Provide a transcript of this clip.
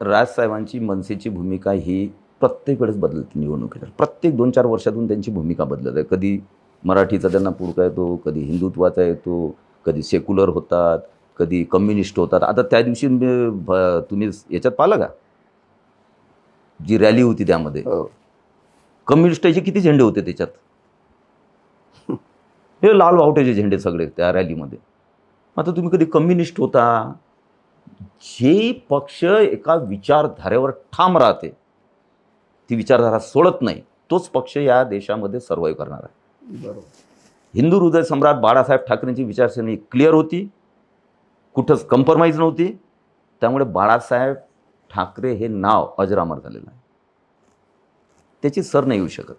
राजसाहेबांची मनसेची भूमिका ही प्रत्येक वेळेस बदलते निवडणुकीत प्रत्येक दोन चार वर्षातून त्यांची भूमिका बदलत आहे. कधी मराठीचा त्यांना पुरका येतो कधी हिंदुत्वाचा येतो कधी सेक्युलर होतात कधी कम्युनिस्ट होतात. आता त्या दिवशी तुम्ही याच्यात पाहिलं का? जी रॅली होती त्यामध्ये. हो. कम्युनिस्टाचे किती झेंडे होते त्याच्यात? हे लाल वावट्याचे झेंडे सगळे त्या रॅलीमध्ये. आता तुम्ही कधी कम्युनिस्ट होता? जे पक्ष एका विचारधारेवर ठाम राहते ती विचारधारा सोडत नाही तोच पक्ष या देशामध्ये सर्वाईव्ह करणार आहे. बरोबर. हिंदू हृदय सम्राट बाळासाहेब ठाकरेंची विचारसरणी क्लिअर होती कुठंच कम्प्रोमाइज नव्हती त्यामुळे बाळासाहेब ठाकरे हे नाव अजरामर झालेलं आहे. त्याची सर नाही येऊ शकत.